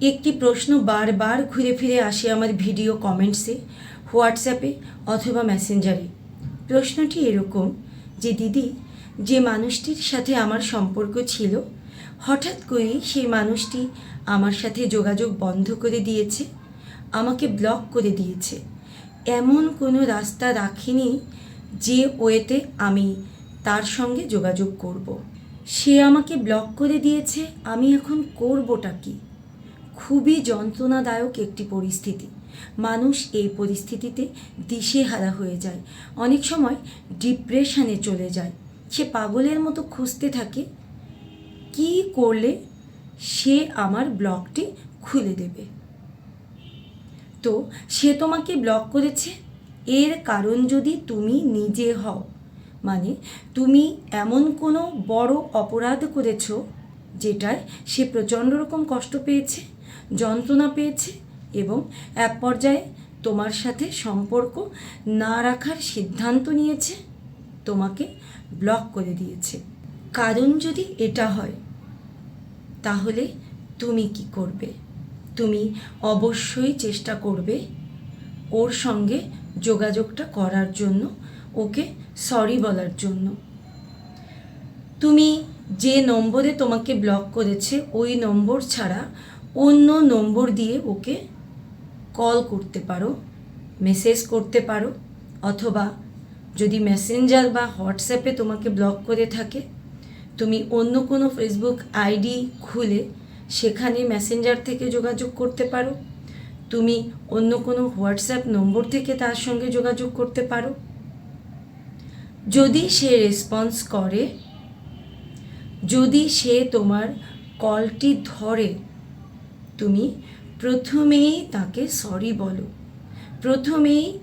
একটি প্রশ্ন বারবার ঘুরে ফিরে আসে আমার ভিডিও কমেন্টসে, হোয়াটসঅ্যাপে অথবা মেসেঞ্জারে। প্রশ্নটি এরকম, যে দিদি, যে মানুষটির সাথে আমার সম্পর্ক ছিল, হঠাৎ করেই সেই মানুষটি আমার সাথে যোগাযোগ বন্ধ করে দিয়েছে, আমাকে ব্লক করে দিয়েছে। এমন কোনো রাস্তা রাখিনি যে ওয়েতে আমি তার সঙ্গে যোগাযোগ করব। সে আমাকে ব্লক করে দিয়েছে, আমি এখন করবোটা কি? খুবই যন্ত্রণাদায়ক একটি পরিস্থিতি। মানুষ এই পরিস্থিতিতে দিশেহারা হয়ে যায়। অনেক সময় ডিপ্রেশনে চলে যায়। সে পাগলের মতো খুঁজতে থাকে, কি করলে সে আমার ব্লগটি খুলে দেবে? তো সে তোমাকে ব্লক করেছে? এর কারণ যদি তুমি নিজে হও মানে তুমি এমন কোনো বড় অপরাধ করেছ যেটায় সে প্রচণ্ড রকম কষ্ট পেয়েছে? যন্ত্রণা পেয়েছে এবং এক পর্যায়ে তোমার সাথে সম্পর্ক না রাখার সিদ্ধান্ত নিয়েছে, তোমাকে ব্লক করে দিয়েছে। কারণ যদি এটা হয়, তাহলে তুমি কি করবে? তুমি অবশ্যই চেষ্টা করবে ওর সঙ্গে যোগাযোগটা করার জন্য, ওকে সরি বলার জন্য। তুমি যে নম্বরে তোমাকে ব্লক করেছে, ওই নম্বর ছাড়া অন্য নম্বর দিয়ে ওকে কল করতে পারো, মেসেজ করতে পারো, অথবা যদি মেসেঞ্জার বা হোয়াটসঅ্যাপে তোমাকে ব্লক করে থাকে, তুমি অন্য কোনো ফেসবুক আইডি খুলে সেখানে মেসেঞ্জার থেকে যোগাযোগ করতে পারো। তুমি অন্য কোনো হোয়াটসঅ্যাপ নম্বর থেকে তার সঙ্গে যোগাযোগ করতে পারো। যদি সে রেসপন্স করে, যদি সে তোমার কলটি ধরে তুমি প্রথমেই তাকে সরি বলো। প্রথমেই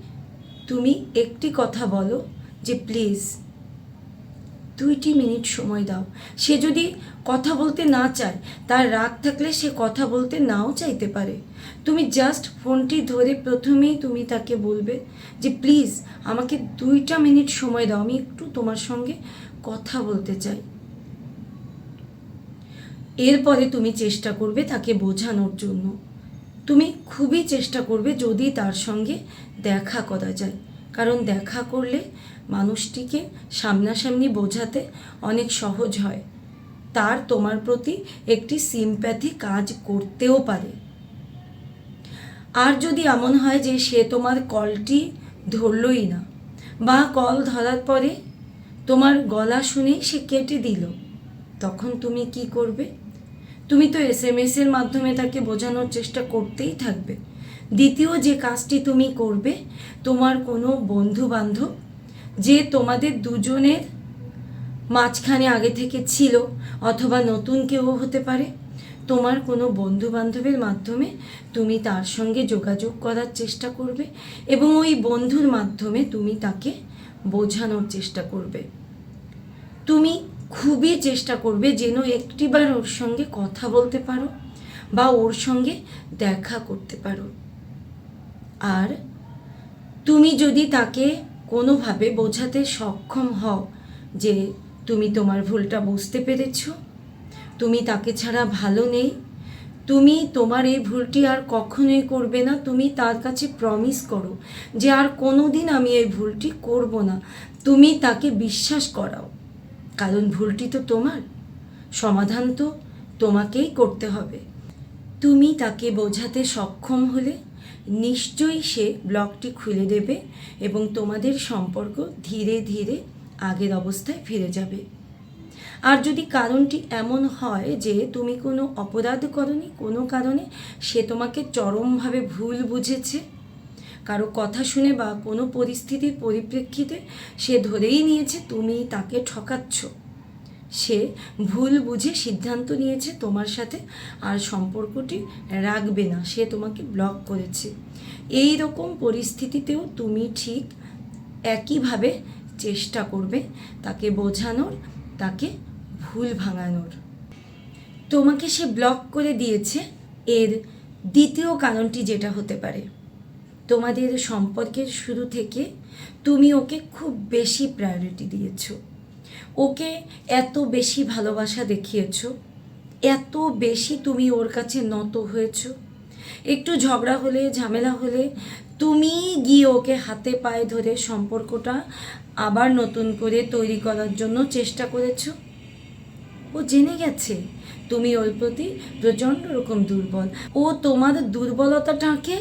তুমি একটি কথা বলো যে, প্লিজ, দুইটি মিনিট সময় দাও। সে যদি কথা বলতে না চায়, তার রাগ থাকলে সে কথা বলতে নাও চাইতে পারে। তুমি জাস্ট ফোনটি ধরে প্রথমেই তুমি তাকে বলবে যে, প্লিজ, আমাকে দুইটা মিনিট সময় দাও, আমি একটু তোমার সঙ্গে কথা বলতে চাই। এরপরে তুমি চেষ্টা করবে তাকে বোঝানোর জন্য। তুমি খুবই চেষ্টা করবে যদি তার সঙ্গে দেখা করা যায়। কারণ দেখা করলে মানুষটিকে সামনাসামনি বোঝাতে অনেক সহজ হয়। তার তোমার প্রতি একটি সিম্প্যাথি কাজ করতেও পারে। আর যদি এমন হয় যে সে তোমার কলটি ধরলই না বা কল ধরার পরে তোমার গলা শুনেই সে কেটে দিল, তখন তুমি কি করবে? তুমি তো এস এম এর মাধ্যমে তাকে বোঝানোর চেষ্টা করতেই থাকবে। দ্বিতীয় যে কাজটি তুমি করবে, তোমার কোনো বন্ধু বান্ধব যে তোমাদের দুজনের মাঝখানে আগে থেকে ছিল অথবা নতুন কেউ হতে পারে, তোমার কোনো বন্ধু বান্ধবের মাধ্যমে তুমি তার সঙ্গে যোগাযোগ করার চেষ্টা করবে এবং ওই বন্ধুর মাধ্যমে তুমি তাকে বোঝানোর চেষ্টা করবে। তুমি খুবই চেষ্টা করবে যেন একটিবার ওর সঙ্গে কথা বলতে পারো বা ওর সঙ্গে দেখা করতে পারো। আর তুমি যদি তাকে কোনোভাবে বোঝাতে সক্ষম হও যে তুমি তোমার ভুলটা বুঝতে পেরেছ, তুমি তাকে ছাড়া ভালো নেই, তুমি তোমার এই ভুলটি আর কখনোই করবে না, তুমি তার কাছে প্রমিস করো যে আর কোনো দিন আমি এই ভুলটি করব না। তুমি তাকে বিশ্বাস করাও। কারণ ভুলটি তো তোমার। সমাধান তো তোমাকেই করতে হবে। তুমি তাকে বোঝাতে সক্ষম হলে নিশ্চয়ই সে ব্লকটি খুলে দেবে এবং তোমাদের সম্পর্ক ধীরে ধীরে আগের অবস্থায় ফিরে যাবে। আর যদি কারণটি এমন হয় যে তুমি কোনো অপরাধ করনি, কোনো কারণে সে তোমাকে চরমভাবে ভুল বুঝেছে কারও কথা শুনে বা কোনো পরিস্থিতির পরিপ্রেক্ষিতে সে ধরেই নিয়েছে, তুমি তাকে ঠকাচ্ছ। সে ভুল বুঝে সিদ্ধান্ত নিয়েছে তোমার সাথে, আর সম্পর্কটি রাখবে না, সে তোমাকে ব্লক করেছে। এই রকম পরিস্থিতিতেও তুমি ঠিক একইভাবে চেষ্টা করবে তাকে বোঝানোর, তাকে ভুল ভাঙানোর। তোমাকে সে ব্লক করে দিয়েছে। এর দ্বিতীয় কারণটি যেটা হতে পারে তোমাদের সম্পর্কের শুরু থেকে তুমি ওকে খুব বেশি প্রায়োরিটি দিয়েছ। ওকে এত বেশি ভালোবাসা দেখিয়েছ। এত বেশি তুমি ওর কাছে নত হয়েছো। একটু ঝগড়া হলে, ঝামেলা হলে তুমি গিয়ে ওকে হাতে পায়ে ধরে সম্পর্কটা আবার নতুন করে তৈরি করার জন্য চেষ্টা করেছ। ও জেনে গেছে। তুমি ওর প্রতি প্রচণ্ড রকম দুর্বল। ও তোমার দুর্বলতাটাকে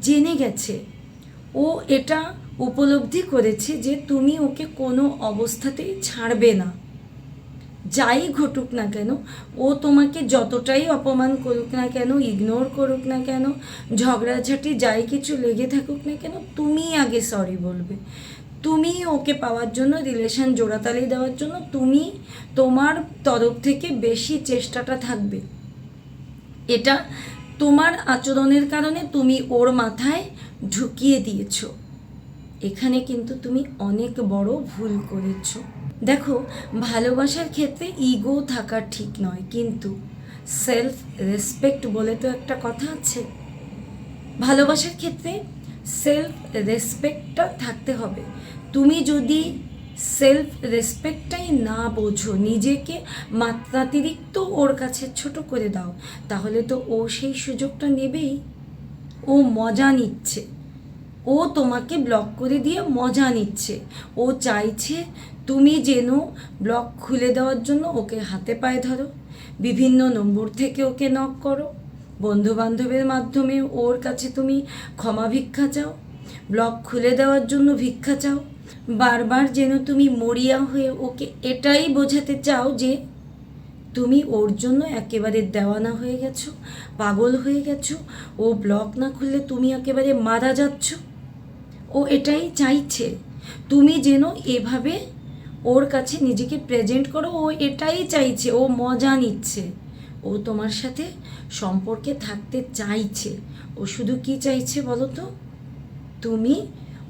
জেনে গেছে। ও এটা উপলব্ধি করেছে যে তুমি ওকে কোনো অবস্থাতেই ছাড়বে না। যাই ঘটুক না কেন, ও তোমাকে যতটাই অপমান করুক না কেন ইগনোর করুক না কেন, ঝগড়াঝাটি যাই কিছু লেগে থাকুক না কেন, তুমি আগে সরি বলবে। তুমি ওকে পাওয়ার জন্য রিলেশন জোড়াতালি দেওয়ার জন্য, তুমি তোমার তরফ থেকে বেশি চেষ্টাটা থাকবে। এটা তোমার আচরণের কারণে তুমি ওর মাথায় ঢুকিয়ে দিয়েছ। এখানে কিন্তু তুমি অনেক বড় ভুল করেছ। দেখো, ভালোবাসার ক্ষেত্রে ইগো থাকা ঠিক নয়, কিন্তু সেলফ রেসপেক্ট বলে তো একটা কথা আছে। ভালোবাসার ক্ষেত্রে সেলফ রেসপেক্টটা থাকতে হবে। তুমি যদি সেলফ রেসপেক্টটাই না বোঝো, নিজেকে মাত্রাতিরিক্ত ওর কাছে ছোট করে দাও, তাহলে তো ও সেই সুযোগটা নেবেই। ও মজা নিচ্ছে। ও তোমাকে ব্লক করে দিয়ে মজা নিচ্ছে। ও চাইছে তুমি যেন ব্লক খুলে দেওয়ার জন্য ওকে হাতে পায়ে ধরো। বিভিন্ন নম্বর থেকে ওকে নক করো। বন্ধু বান্ধবের মাধ্যমে ওর কাছে তুমি ক্ষমা ভিক্ষা চাও, ব্লক খুলে দেওয়ার জন্য ভিক্ষা চাও, বারবার যেন তুমি মরিয়া হয়ে ওকে এটাই বোঝাতে চাও যে তুমি ওর জন্য একেবারে দেওয়ানা হয়ে গেছো, পাগল হয়ে গেছো, ও ব্লক না খুললে তুমি একেবারে মারা যাচ্ছ। ও এটাই চাইছে, তুমি যেন এভাবে ওর কাছে নিজেকে প্রেজেন্ট করো, ও এটাই চাইছে, ও মজা নিচ্ছে। ও তোমার সাথে সম্পর্কে থাকতে চাইছে। ও শুধু কি চাইছে বলো তো? তুমি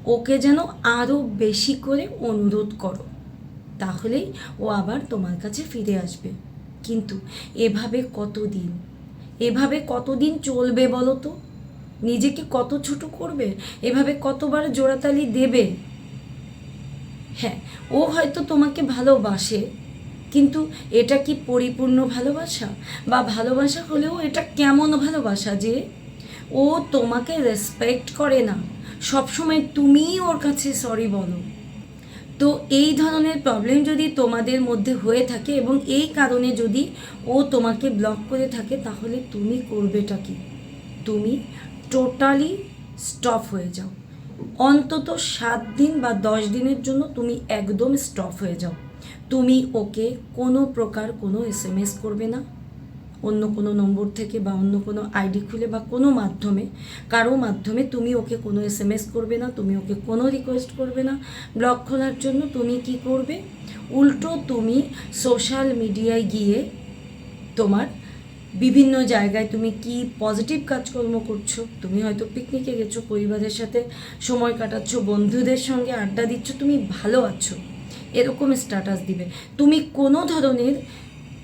ওকে যেন আরও বেশি করে অনুরোধ করো। তাহলেই ও আবার তোমার কাছে ফিরে আসবে। কিন্তু এভাবে কতদিন? এভাবে কতদিন চলবে বলো তো? নিজেকে কত ছোট করবে? এভাবে কতবার জোড়াতালি দেবে? হ্যাঁ ও হয়তো তোমাকে ভালোবাসে। কিন্তু এটা কি পরিপূর্ণ ভালোবাসা? বা ভালোবাসা হলেও এটা কেমন ভালোবাসা যে ও তোমাকে রেসপেক্ট করে না? সবসময় তুমিই ওর কাছে সরি বলো। তো এই ধরনের প্রবলেম যদি তোমাদের মধ্যে হয়ে থাকে এবং এই কারণে যদি ও তোমাকে ব্লক করে থাকে, তাহলে তুমি করবেটা কি? তুমি টোটালি স্টপ হয়ে যাও। অন্তত সাত দিন বা দশ দিনের জন্য তুমি একদম স্টপ হয়ে যাও। তুমি ওকে কোনো প্রকার কোনো এস এম এস করবে না। অন্য কোনো নম্বর থেকে বা অন্য কোনো আইডি খুলে বা কোনো মাধ্যমে, কারও মাধ্যমে তুমি ওকে কোনো এস এম এস করবে না, তুমি ওকে কোনো রিকোয়েস্ট করবে না। ব্লগ খোলার জন্য তুমি কি করবে? উল্টো তুমি সোশ্যাল মিডিয়ায় গিয়ে তোমার বিভিন্ন জায়গায় তুমি কি পজিটিভ কাজকর্ম করছ? তুমি হয়তো পিকনিকে গেছো, পরিবারের সাথে সময় কাটাচ্ছ, বন্ধুদের সঙ্গে আড্ডা দিচ্ছ, তুমি ভালো আছো। এরকম স্ট্যাটাস দিবে। তুমি কোনো ধরনের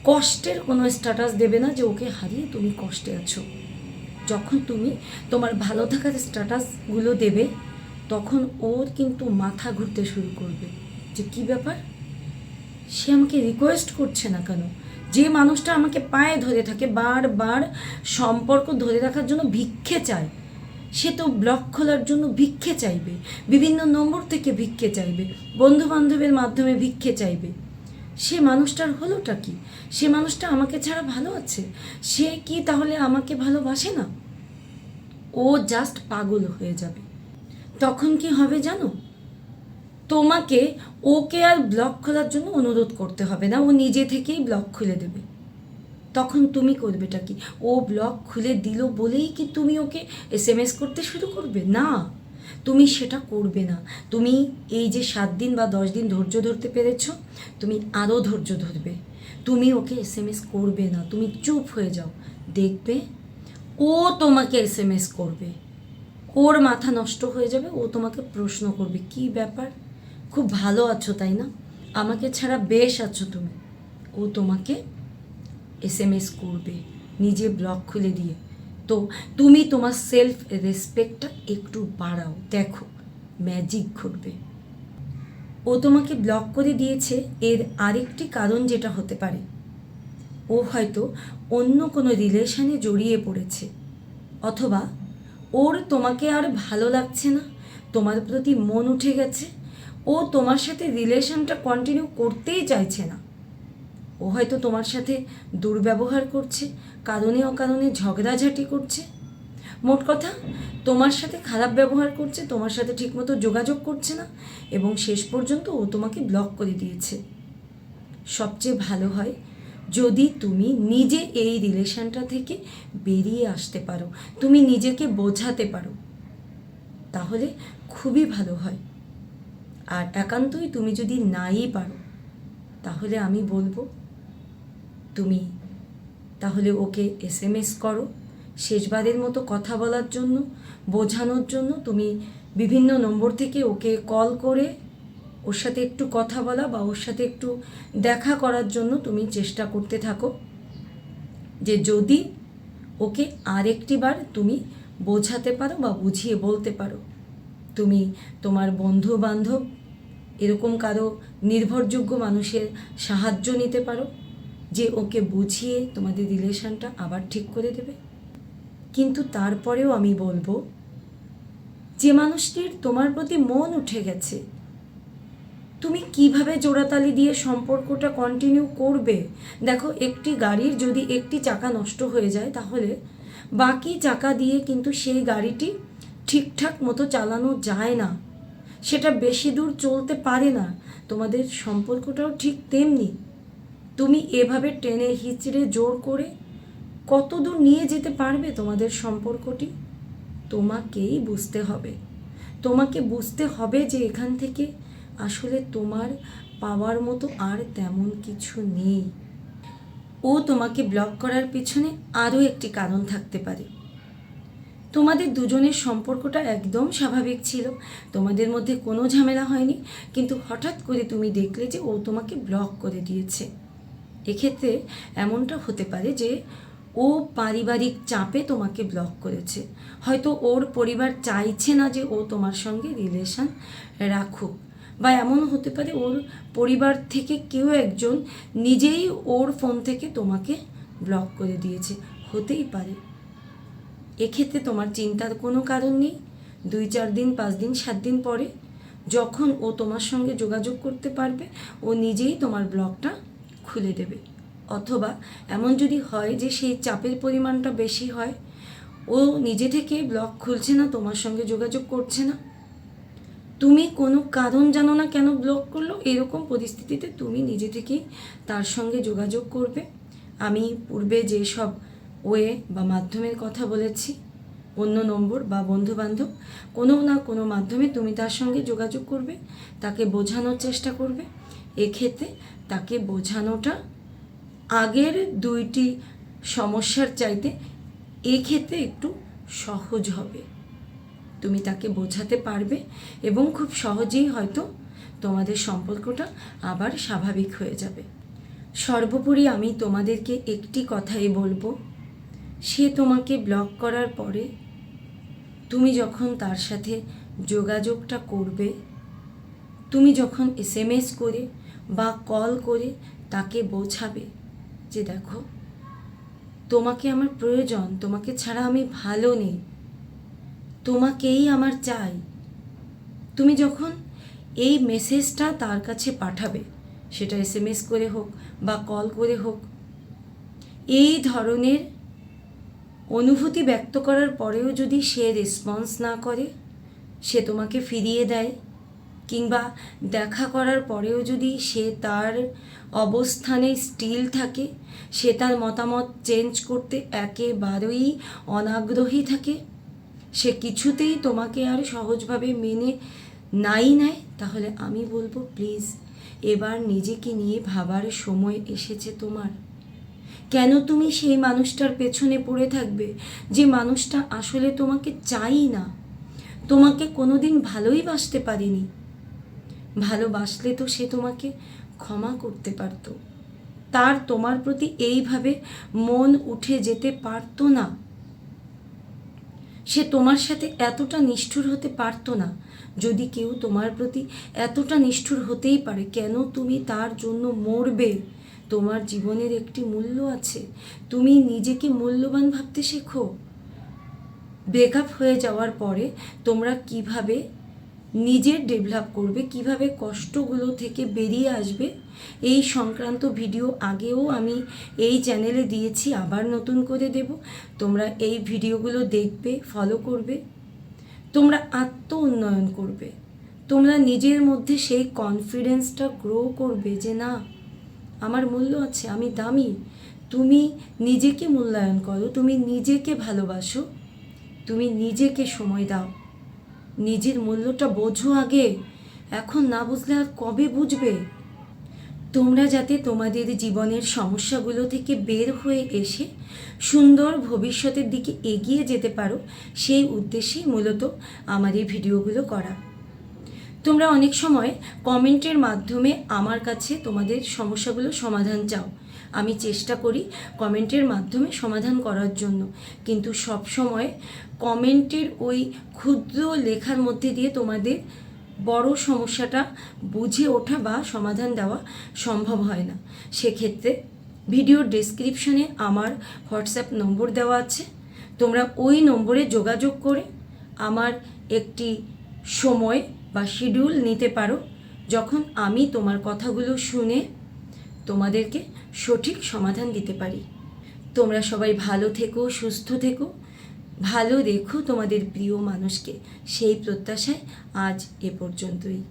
কষ্টের কোনো স্ট্যাটাস দেবে না যে ওকে হারিয়ে তুমি কষ্টে আছো। যখন তুমি তোমার ভালো থাকার স্ট্যাটাসগুলো দেবে, তখন ওর কিন্তু মাথা ঘুরতে শুরু করবে। যে কি ব্যাপার? সে আমাকে রিকোয়েস্ট করছে না কেন? যে মানুষটা আমাকে পায়ে ধরে থাকে, বারবার সম্পর্ক ধরে রাখার জন্য ভিক্ষে চায়। সে তো ব্লক খোলার জন্য ভিক্ষে চাইবে, বিভিন্ন নম্বর থেকে ভিক্ষে চাইবে বন্ধু বান্ধবের মাধ্যমে ভিক্ষে চাইবে। সে মানুষটার হলোটা কি? সে মানুষটা আমাকে ছাড়া ভালো আছে? সে কি তাহলে আমাকে ভালোবাসে না? ও জাস্ট পাগল হয়ে যাবে। তখন কি হবে জানো? তোমাকে ওকে আর ব্লক খোলার জন্য অনুরোধ করতে হবে না, ও নিজে থেকেই ব্লক খুলে দেবে। তখন তুমি করবেটা কি? ও ব্লগ খুলে দিল বলেই কি তুমি ওকে এস এম এস করতে শুরু করবে? না। তুমি সেটা করবে না। তুমি এই যে সাত দিন বা দশ দিন ধৈর্য ধরতে পেরেছ, তুমি আরও ধৈর্য ধরবে। তুমি ওকে এস এম এস করবে না। তুমি চুপ হয়ে যাও। দেখবে ও তোমাকে এস এম এস করবে। ওর মাথা নষ্ট হয়ে যাবে। ও তোমাকে প্রশ্ন করবে, কি ব্যাপার? খুব ভালো আছো, তাই না? আমাকে ছাড়া বেশ আছো তুমি। ও তোমাকে এস এম এস করবে, নিজে ব্লগ খুলে দিয়ে। তো তুমি তোমার সেলফ রেসপেক্টটা একটু বাড়াও, দেখো ম্যাজিক ঘটবে। ও তোমাকে ব্লক করে দিয়েছে, এর আরেকটি কারণ যেটা হতে পারে। ও হয়তো অন্য কোনো রিলেশনে জড়িয়ে পড়েছে, অথবা ওর তোমাকে আর ভালো লাগছে না, তোমার প্রতি মন উঠে গেছে, ও তোমার সাথে রিলেশনটা কন্টিনিউ করতেই চাইছে না। ও হয়তো তোমার সাথে দুর্ব্যবহার করছে, কারণে অকারণে ঝগড়াঝাটি করছে। মোট কথা, তোমার সাথে খারাপ ব্যবহার করছে, তোমার সাথে ঠিকমতো যোগাযোগ করছে না, এবং শেষ পর্যন্ত ও তোমাকে ব্লক করে দিয়েছে। সবচেয়ে ভালো হয়, যদি তুমি নিজে এই রিলেশনটা থেকে বেরিয়ে আসতে পারো, তুমি নিজেকে বোঝাতে পারো, তাহলে খুবই ভালো হয়। আর একান্তই তুমি যদি নাই পারো, তাহলে আমি বলব তুমি। তাহলে ওকে এস এম এস করো। শেষবারের মতো কথা বলার জন্য, বোঝানোর জন্য তুমি বিভিন্ন নম্বর থেকে ওকে কল করে ওর সাথে একটু কথা বলা বা ওর সাথে একটু দেখা করার জন্য তুমি চেষ্টা করতে থাকো। যে যদি ওকে আরেকটি বার তুমি বোঝাতে পারো বা বুঝিয়ে বলতে পারো, তুমি তোমার বন্ধু বান্ধব এরকম কারও নির্ভরযোগ্য মানুষের সাহায্য নিতে পারো। যে ওকে বুঝিয়ে তোমাদের রিলেশনটা আবার ঠিক করে দেবে। কিন্তু তারপরেও আমি বলব, যে মানুষটির তোমার প্রতি মন উঠে গেছে, তুমি কীভাবে জোড়াতালি দিয়ে সম্পর্কটা কন্টিনিউ করবে? দেখো, একটি গাড়ির যদি একটি চাকা নষ্ট হয়ে যায়, তাহলে বাকি চাকা দিয়ে কিন্তু সেই গাড়িটি ঠিকঠাক মতো চালানো যায় না। সেটা বেশি দূর চলতে পারে না। তোমাদের সম্পর্কটাও ঠিক তেমনি। তুমি এভাবে টেনে হিচড়ে জোর করে কত দূর নিয়ে যেতে পারবে তোমাদের সম্পর্কটি? তোমাকেই বুঝতে হবে। তোমাকে বুঝতে হবে যে এখান থেকে আসলে তোমার পাওয়ার মতো আর তেমন কিছু নেই। ও তোমাকে ব্লক করার পিছনে আরও একটি কারণ থাকতে পারে। তোমাদের দুজনের সম্পর্কটা একদম স্বাভাবিক ছিল। তোমাদের মধ্যে কোনো ঝামেলা হয়নি। কিন্তু হঠাৎ করে তুমি দেখলে যে ও তোমাকে ব্লক করে দিয়েছে। এক্ষেত্রে এমনটা হতে পারে যে ও পারিবারিক চাপে তোমাকে ব্লক করেছে। হয়তো ওর পরিবার চাইছে না যে ও তোমার সঙ্গে রিলেশন রাখুক। বা এমন হতে পারে ওর পরিবার থেকে কেউ একজন নিজেই ওর ফোন থেকে তোমাকে ব্লক করে দিয়েছে। হতেই পারে। এক্ষেত্রে তোমার চিন্তার কোনো কারণ নেই। দুই, চার দিন, পাঁচ দিন, সাত দিন পরে যখন ও তোমার সঙ্গে যোগাযোগ করতে পারবে, ও নিজেই তোমার ব্লগটা খুলে দেবে। অথবা এমন যদি হয় যে সেই চাপের পরিমাণটা বেশি হয়, ও নিজে থেকে ব্লগ খুলছে না, তোমার সঙ্গে যোগাযোগ করছে না। তুমি কোনো কারণ জানো না কেন ব্লক করল? এরকম পরিস্থিতিতে তুমি নিজে থেকেই তার সঙ্গে যোগাযোগ করবে। আমি পূর্বে যেসব ওয়ে বা মাধ্যমের কথা বলেছি অন্য নম্বর বা বন্ধু বান্ধব কোনো না কোনো মাধ্যমে তুমি তার সঙ্গে যোগাযোগ করবে, তাকে বোঝানোর চেষ্টা করবে। এক্ষেত্রে তাকে বোঝানোটা আগের দুইটি সমস্যার চাইতে এক্ষেত্রে একটু সহজ হবে। তুমি তাকে বোঝাতে পারবে এবং খুব সহজেই হয়তো তোমাদের সম্পর্কটা আবার স্বাভাবিক হয়ে যাবে। সর্বোপরি আমি তোমাদেরকে একটি কথাই বলব, সে তোমাকে ব্লক করার পরে তুমি যখন তার সাথে যোগাযোগটা করবে, তুমি যখন এস করে বা কল করে তাকে বোঝাবে যে দেখো, তোমাকে আমার প্রয়োজন, তোমাকে ছাড়া আমি ভালো নেই। তোমাকেই আমার চাই। তুমি যখন এই মেসেজটা তার কাছে পাঠাবে, সেটা এস এম এস করে হোক বা কল করে হোক, এই ধরনের অনুভূতি ব্যক্ত করার পরেও যদি সে রেসপন্স না করে, সে তোমাকে ফিরিয়ে দেয়। কিংবা দেখা করার পরেও যদি সে তার অবস্থানে স্টিল থাকে, সে তার মতামত চেঞ্জ করতে একেবারেই অনাগ্রহী থাকে, সে কিছুতেই তোমাকে আর সহজভাবে মেনে নাই নেয়, তাহলে আমি বলব প্লিজ এবার নিজেকে নিয়ে ভাবার সময় এসেছে তোমার। কেন তুমি সেই মানুষটার পেছনে পড়ে থাকবে যে মানুষটা আসলে তোমাকে চাই না? তোমাকে কোনোদিন ভালোই বাসতে পারেনি। ভালোবাসলে তো সে তোমাকে ক্ষমা করতে পারতো। তার তোমার প্রতি এইভাবে মন উঠে যেতে পারতো না। সে তোমার সাথে এতটা নিষ্ঠুর হতে পারতো না। যদি কেউ তোমার প্রতি এতটা নিষ্ঠুর হতেই পারে, কেন তুমি তার জন্য মরবে? তোমার জীবনের একটি মূল্য আছে। তুমি নিজেকে মূল্যবান ভাবতে শেখো। ব্রেকআপ হয়ে যাওয়ার পরে তোমরা কীভাবে নিজের ডেভেলপ করবে, কীভাবে কষ্টগুলো থেকে বেরিয়ে আসবে, এই সংক্রান্ত ভিডিও আগেও আমি এই চ্যানেলে দিয়েছি, আবার নতুন করে দেব। তোমরা এই ভিডিওগুলো দেখবে ফলো করবে। তোমরা আত্ম উন্নয়ন করবে। তোমরা নিজের মধ্যে সেই কনফিডেন্সটা গ্রো করবে যে না, আমার মূল্য আছে, আমি দামি। তুমি নিজেকে মূল্যায়ন করো, তুমি নিজেকে ভালোবাসো, তুমি নিজেকে সময় দাও। নিজের মূল্যটা বোঝো আগে। এখন না বুঝলে আর কবে বুঝবে? তোমরা যাতে তোমাদের জীবনের সমস্যাগুলো থেকে বের হয়ে এসে সুন্দর ভবিষ্যতের দিকে এগিয়ে যেতে পারো, সেই উদ্দেশ্যেই মূলত আমার এই ভিডিওগুলো করা। তোমরা অনেক সময় কমেন্টের মাধ্যমে আমার কাছে তোমাদের সমস্যাগুলো সমাধান চাও। আমি চেষ্টা করি কমেন্টের মাধ্যমে সমাধান করার জন্য। কিন্তু সব সময় কমেন্টের ওই ক্ষুদ্র লেখার মধ্যে দিয়ে তোমাদের বড় সমস্যাটা বুঝে ওঠা বা সমাধান দেওয়া সম্ভব হয় না। সেক্ষেত্রে ভিডিওর ডেসক্রিপশনে আমার হোয়াটসঅ্যাপ নম্বর দেওয়া আছে। তোমরা ওই নম্বরে যোগাযোগ করে আমার একটি সময় বা শিডিউল নিতে পারো। যখন আমি তোমার কথাগুলো শুনে তোমাদেরকে সঠিক সমাধান দিতে পারি। তোমরা সবাই ভালো থেকো, সুস্থ থেকো। ভালো দেখো তোমাদের প্রিয় মানুষকে। সেই প্রত্যাশায় আজ এ পর্যন্তই।